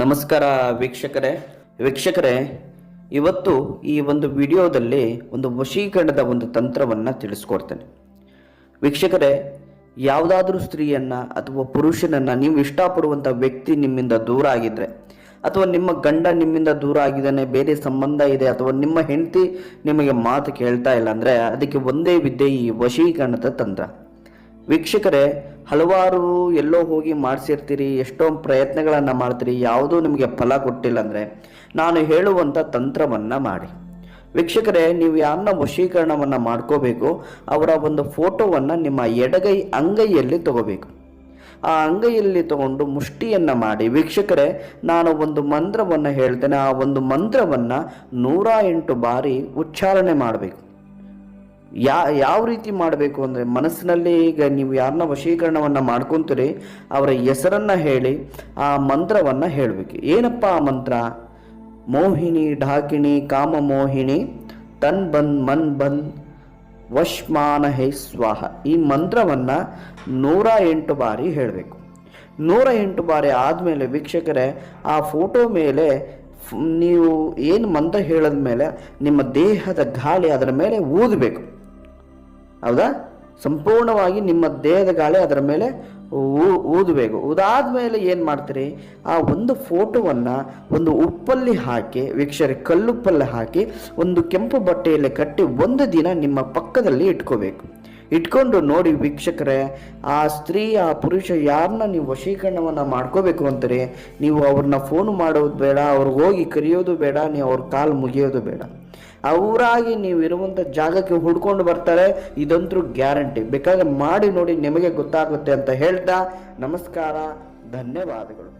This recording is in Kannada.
ನಮಸ್ಕಾರ ವೀಕ್ಷಕರೇ. ವೀಕ್ಷಕರೇ, ಇವತ್ತು ಈ ಒಂದು ವಿಡಿಯೋದಲ್ಲಿ ಒಂದು ವಶೀಕರಣದ ಒಂದು ತಂತ್ರವನ್ನು ತಿಳಿಸ್ಕೊಡ್ತೇನೆ. ವೀಕ್ಷಕರೇ, ಯಾವುದಾದ್ರೂ ಸ್ತ್ರೀಯನ್ನ ಅಥವಾ ಪುರುಷನನ್ನ ನೀವು ಇಷ್ಟಪಡುವಂಥ ವ್ಯಕ್ತಿ ನಿಮ್ಮಿಂದ ದೂರ ಆಗಿದ್ರೆ, ಅಥವಾ ನಿಮ್ಮ ಗಂಡ ನಿಮ್ಮಿಂದ ದೂರ ಆಗಿದ್ದಾನೆ, ಬೇರೆ ಸಂಬಂಧ ಇದೆ, ಅಥವಾ ನಿಮ್ಮ ಹೆಂಡತಿ ನಿಮಗೆ ಮಾತು ಕೇಳ್ತಾ ಇಲ್ಲ ಅಂದರೆ, ಅದಕ್ಕೆ ಒಂದೇ ವಿದ್ಯೆ ಈ ವಶೀಕರಣದ ತಂತ್ರ. ವೀಕ್ಷಕರೇ ಹಲವಾರು ಎಲ್ಲೋ ಹೋಗಿ ಮಾಡಿಸಿರ್ತೀರಿ, ಎಷ್ಟೋ ಪ್ರಯತ್ನಗಳನ್ನು ಮಾಡ್ತೀರಿ, ಯಾವುದೂ ನಿಮಗೆ ಫಲ ಕೊಟ್ಟಿಲ್ಲ ಅಂದರೆ ನಾನು ಹೇಳುವಂಥ ತಂತ್ರವನ್ನು ಮಾಡಿ. ವೀಕ್ಷಕರೇ, ನೀವು ಯಾರನ್ನ ವಶೀಕರಣವನ್ನು ಮಾಡ್ಕೋಬೇಕು, ಅವರ ಒಂದು ಫೋಟೋವನ್ನು ನಿಮ್ಮ ಎಡಗೈ ಅಂಗೈಯಲ್ಲಿ ತಗೋಬೇಕು. ಆ ಅಂಗೈಯಲ್ಲಿ ತಗೊಂಡು ಮುಷ್ಟಿಯನ್ನು ಮಾಡಿ, ವೀಕ್ಷಕರೇ, ನಾನು ಒಂದು ಮಂತ್ರವನ್ನು ಹೇಳ್ತೇನೆ, ಆ ಒಂದು ಮಂತ್ರವನ್ನು ನೂರ ಎಂಟು ಬಾರಿ ಉಚ್ಚಾರಣೆ ಮಾಡಬೇಕು. ಯಾ, ಯಾವ ರೀತಿ ಮಾಡಬೇಕು ಅಂದರೆ ಮನಸ್ಸಿನಲ್ಲಿ ಈಗ ನೀವು ಯಾರನ್ನ ವಶೀಕರಣವನ್ನು ಮಾಡ್ಕೊತೀರಿ, ಅವರ ಹೆಸರನ್ನು ಹೇಳಿ, ಆ ಮಂತ್ರವನ್ನು ಹೇಳಬೇಕು. ಏನಪ್ಪ ಆ ಮಂತ್ರ? ಮೋಹಿನಿ ಢಾಕಿಣಿ ಕಾಮ ಮೋಹಿನಿ ತನ್ ಬಂದ್ ಮನ್ ಬನ್ ವಶ್ಮಾನ ಹೇ ಸ್ವಾಹ. ಈ ಮಂತ್ರವನ್ನು ನೂರ ಎಂಟು ಬಾರಿ ಹೇಳಬೇಕು. ನೂರ ಎಂಟು ಬಾರಿ ಆದಮೇಲೆ ವೀಕ್ಷಕರೇ, ಆ ಫೋಟೋ ಮೇಲೆ ನೀವು ಏನು ಮಂತ್ರ ಹೇಳಿದ ಮೇಲೆ ನಿಮ್ಮ ದೇಹದ ಗಾಳಿ ಅದರ ಮೇಲೆ ಊದಬೇಕು. ಹೌದಾ? ಸಂಪೂರ್ಣವಾಗಿ ನಿಮ್ಮ ದೇಹದ ಗಾಳಿ ಅದರ ಮೇಲೆ ಊದಬೇಕು ಊದಾದ ಮೇಲೆ ಏನು ಮಾಡ್ತೀರಿ? ಆ ಒಂದು ಫೋಟೋವನ್ನು ಒಂದು ಉಪ್ಪಲ್ಲಿ ಹಾಕಿ, ವೀಕ್ಷರಿ, ಕಲ್ಲುಪ್ಪಲ್ಲಿ ಹಾಕಿ ಒಂದು ಕೆಂಪು ಬಟ್ಟೆಯಲ್ಲಿ ಕಟ್ಟಿ ಒಂದು ದಿನ ನಿಮ್ಮ ಪಕ್ಕದಲ್ಲಿ ಇಟ್ಕೋಬೇಕು. ಇಟ್ಕೊಂಡು ನೋಡಿ ವೀಕ್ಷಕರೇ, ಆ ಸ್ತ್ರೀ, ಆ ಪುರುಷ ಯಾರನ್ನ ನೀವು ವಶೀಕರಣವನ್ನು ಮಾಡ್ಕೋಬೇಕು ಅಂತಾರೆ? ನೀವು ಅವ್ರನ್ನ ಫೋನ್ ಮಾಡೋದು ಬೇಡ, ಅವ್ರಿಗೆ ಹೋಗಿ ಕರೆಯೋದು ಬೇಡ, ನೀವು ಅವ್ರ ಕಾಲು ಮುಗಿಯೋದು ಬೇಡ. ಅವರಾಗಿ ನೀವು ಇರುವಂಥ ಜಾಗಕ್ಕೆ ಹುಡ್ಕೊಂಡು ಬರ್ತಾರೆ, ಇದಂತೂ ಗ್ಯಾರಂಟಿ. ಬೇಕಾದ್ರೆ ಮಾಡಿ ನೋಡಿ ನಿಮಗೆ ಗೊತ್ತಾಗುತ್ತೆ ಅಂತ ಹೇಳ್ತಾ ನಮಸ್ಕಾರ, ಧನ್ಯವಾದಗಳು.